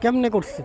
কেমনে করছে?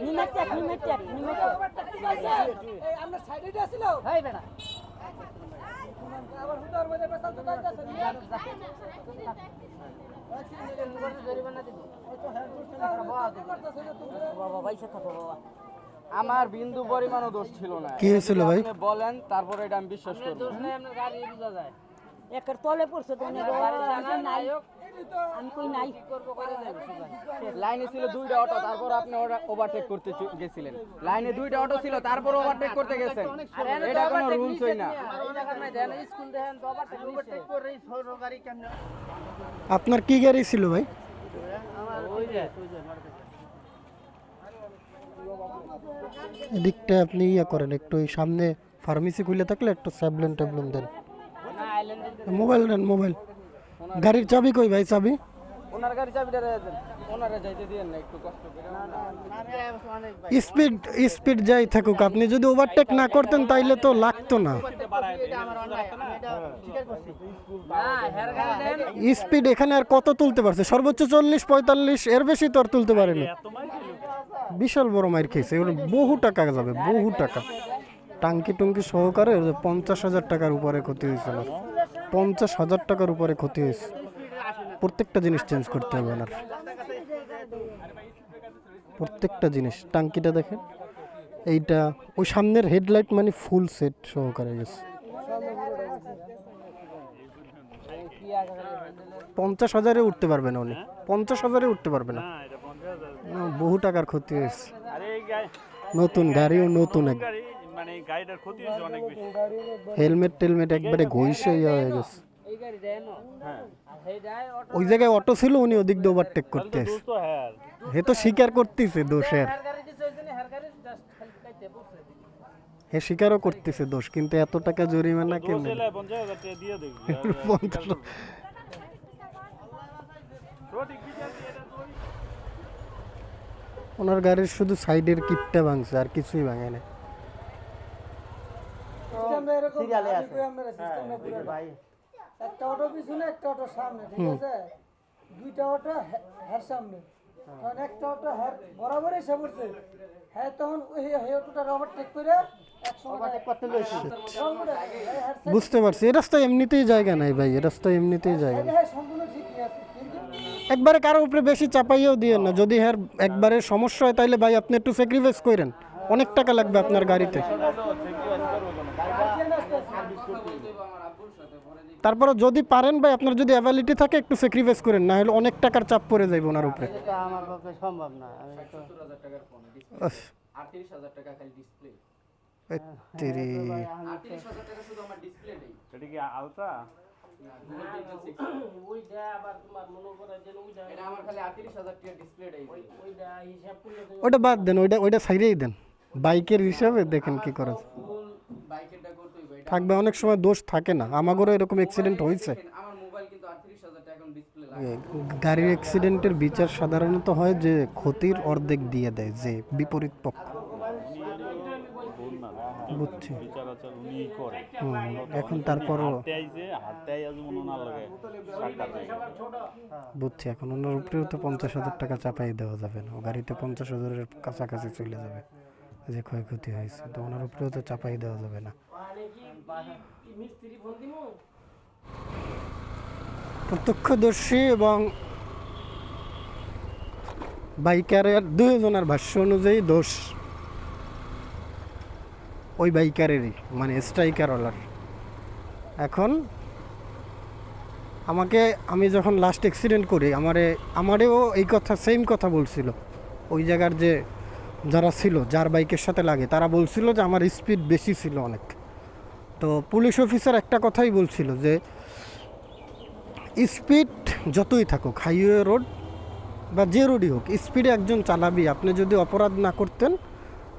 নিমেটেক নিমেটেক নিমেটেক আমরা সাইডে আসছিল বেটা আবার হুদার মধ্যে পেছাল তো যাইতাছে জরিমানা দিব বাবা পয়সা থাকো বাবা আমার বিন্দু পরিমাণও দোষ ছিল না। কি হয়েছিল ভাই? আপনি বলেন তারপরে এটা আমি বিশ্বাস করব। দোষ নেই আপনার গাড়ি বুঝা যায়। একের তলে পড়ছে তো নাই আমি কই নাই। করব করে যাবে লাইনে ছিল দুইটা অটো তারপর আপনি ওভারটেক করতে গেছিলেন। লাইনে দুইটা অটো ছিল তারপর ওভারটেক করতে গেছেন। এটা কোনো রুলসই না। আপনার কি গাড়ি ছিল ভাই? আমার ওই যে এদিকটা আপনি ইয়া করেন একটু ওই সামনে ফার্মেসি খুলে থাকলে একটু স্যাবলেন ট্যাবলেন দেন মোবাইল নেন মোবাইল। গাড়ির চাবি কই ভাই চাবি? ওনার গাড়ি চাবিটা ওনারে যাইতে দিয়েন না একটু কষ্ট করে। অনেক স্পিড স্পিড যাই থাকুক আপনি যদি ওভারটেক না করতেন তাইলে তো লাগতো না। এটা আমার অন্যায় আমি এটা স্বীকার করছি। না হেয়ার গাড়ি দেন স্পিড এখানে আর কত তুলতে পারছে? সর্বোচ্চ চল্লিশ পঁয়তাল্লিশ এর বেশি তো আর তুলতে পারেনি। বিশাল বড় মাইর খেয়েছে এগুলো বহু টাকা যাবে বহু টাকা। টাঙ্কি টুঙ্কি সহকারে পঞ্চাশ হাজার টাকার উপরে ক্ষতি হয়েছিল। পঞ্চাশ হাজার টাকার উপরে ক্ষতি হয়েছে। প্রত্যেকটা জিনিস চেঞ্জ করতে হবে ওনার। প্রত্যেকটা জিনিস। টাঙ্কিটা দেখেন। এইটা, ওই সামনের হেডলাইট মানে ফুল সেট সহকারে গেছে। পঞ্চাশ হাজারে উঠতে পারবে না উনি। পঞ্চাশ হাজারে উঠতে পারবে না। বহু টাকার ক্ষতি হয়েছে। নতুন গাড়িও নতুন এক মানে গাড়িটার ক্ষতি হয়েছে অনেক বেশি। হেলমেট টেলমেট একবারে ঘইসে ইয়ে হয়ে গেছে। হ্যাঁ। ওই জায়গায় অটো ছিল উনি ওদিক দিয়ে ওভারটেক করতে হ্যাঁ হে তো স্বীকার করতেছে দোষের হে স্বীকারও করতেছে দোষ কিন্তু এত টাকা জরিমানা তো ওনার গাড়ির শুধু সাইডের কিটটা ভাঙছে আর কিছুই ভাঙে না এরকম সিরিয়ালে আছে। আমরা সিস্টেমটা পুরো ভাই। একটা অটো পিছনে একটা অটো সামনে ঠিক আছে? দুইটা অটো হের সামনে। তখন একটা অটো হের বরাবর এসে পড়ছে। হ্যাঁ তখন ওই হে অটোটা রবার করে একসঙ্গে করতে লইছে। বুঝতে পারছি। এই রাস্তায় এমনিতেই জায়গা নাই ভাই এই রাস্তায় এমনিতেই জায়গা। নাই একবারে কারও উপরে বেশি চাপাইয়াও দিয়ে না। যদি হ্যার একবারে সমস্যা হয় তাইলে ভাই আপনি একটু স্যাক্রিফাইস করেন। অনেক টাকা লাগবে আপনার গাড়িতে। তারপরে যদি পারেন ভাই আপনার যদি অ্যাভালিটি থাকে একটু স্যাক্রিফাইস করেন না হলে অনেক টাকার চাপ পড়ে যাইব ওনার উপরে। আমার পক্ষে সম্ভব না আমি তো আস, আটত্রিশ হাজার টাকা খালি ডিসপ্লে এ তেরি। আটত্রিশ হাজার টাকা শুধু আমার ডিসপ্লে নেই। এটা কি আলট্রা ওইটা বাদ দেন ওইটা ওইটা সাইডেই দেন। বাইকের হিসাবে দেখেন কি করা থাকবে অনেক সময় দোষ থাকে না। আমাদেরও এরকম অ্যাক্সিডেন্ট হয়েছে। গাড়ির অ্যাক্সিডেন্টের বিচার সাধারণত হয় যে ক্ষতির অর্ধেক দিয়ে দেয়, যে বিপরীত পক্ষ। এখন তারপরও বুঝছি, এখন ওনার উপরেও তো পঞ্চাশ হাজার টাকা চাপাই দেওয়া যাবে না। গাড়িতে পঞ্চাশ হাজারের কাছাকাছি চলে যাবে। যে ক্ষয়ক্ষতি হয়েছে, তো ওনার উপরেও তো চাপাই দেওয়া যাবে না। প্রত্যক্ষদর্শী এবং বাইকারের দুজনের ভাষ্য অনুযায়ী দোষ ওই বাইকারেরই মানে স্ট্রাইকারওয়ালার। এখন আমাকে, আমি যখন লাস্ট অ্যাক্সিডেন্ট করি, আমারে, আমারেও এই কথা সেম কথা বলছিল। ওই জায়গার যে যারা ছিল, যার বাইকের সাথে লাগে, তারা বলছিল যে আমার স্পিড বেশি ছিল অনেক। তো পুলিশ অফিসার একটা কথাই বলছিল যে স্পিড যতই থাকুক হাইওয়ে রোড বা যে রোডই হোক স্পিডে একজন চালাবি। আপনি যদি অপরাধ না করতেন,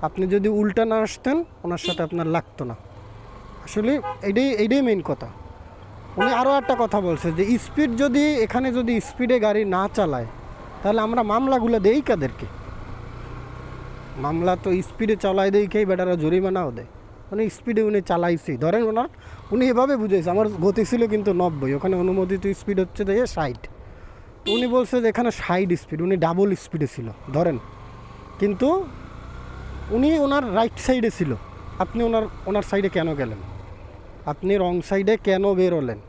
আপনি যদি উল্টা না আসতেন, ওনার সাথে আপনার লাগতো না। আসলে এইটাই এইটাই মেইন কথা। উনি আরও একটা কথা বলছে যে স্পিড যদি এখানে যদি স্পিডে গাড়ি না চালায়, তাহলে আমরা মামলাগুলো দেই কাদেরকে? মামলা তো স্পিডে চালায় দেখেই বেটারা জরিমানাও দেয় মানে স্পিডে উনি চালাইছি। ধরেন ওনার, উনি এভাবে বুঝেছে আমার গতি ছিল কিন্তু নব্বই, ওখানে অনুমোদিত স্পিড হচ্ছে দেখে ষাট। উনি বলছে যে এখানে ষাট স্পিড, উনি ডাবল স্পিডে ছিল, ধরেন। কিন্তু উনি ওনার রাইট সাইডে ছিল। আপনি ওনার ওনার সাইডে কেন গেলেন? আপনি রং সাইডে কেন বেরোলেন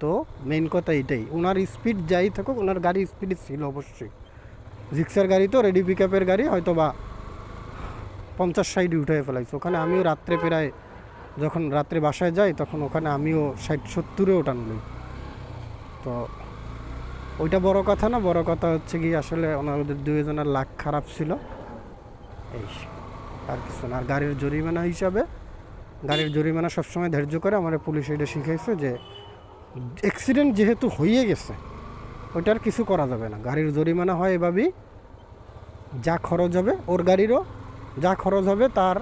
তো মেন কথা এটাই, ওনার স্পিড যাই থাকুক, ওনার গাড়ি স্পিডে ছিল অবশ্যই। রিক্সার গাড়ি তো, রেডি পিক আপের গাড়ি হয়তো বা পঞ্চাশ সাইডে উঠে ফেলাইছে। ওখানে আমিও রাত্রে প্রায় যখন রাত্রে বাসায় যাই, তখন ওখানে আমিও ষাট সত্তরে ওঠান লই তো ওইটা বড় কথা না, বড় কথা হচ্ছে কি আসলে ওনাদের দুইজনের লাখ খারাপ ছিল। এই আর কিছু না, আর গাড়ির জরিমানা হিসাবে, গাড়ির জরিমানা সবসময় ধার্য করে আমার পুলিশ এটা শিখাইছে যে অ্যাক্সিডেন্ট যেহেতু হয়ে গেছে ওইটার কিছু করা যাবে না। গাড়ির জরিমানা হয় এভাবেই। যা খরচ হবে, ওর গাড়িরও যা খরচ হবে তার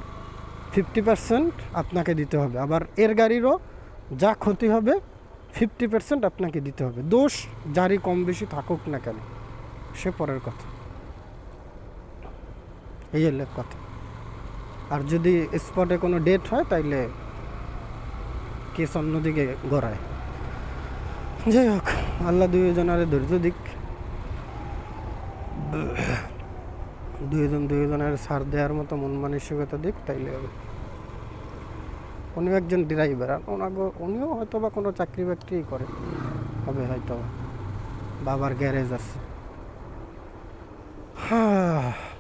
ফিফটি পার্সেন্ট আপনাকে দিতে হবে। আবার এর গাড়িরও যা ক্ষতি হবে ফিফটি পার্সেন্ট আপনাকে দিতে হবে। দোষ যারই কম বেশি থাকুক না কেন, সে পরের কথা। এই হলো কথা। আর যদি স্পটে কোনো ডেট হয়, তাইলে কেস অন্যদিকে গড়ায়। যাই হোক, আল্লাহ দুইজনের ধৈর্য দিক। দুইজন দুইজনের সার দেওয়ার মতো মন মানসিকতা দিক, তাইলে হবে। উনিও একজন ড্রাইভার আর ওনাকে উনিও হয়তো বা কোনো চাকরি বাকরি করে হবে হয়তো বাবার গ্যারেজ আছে। হ্যাঁ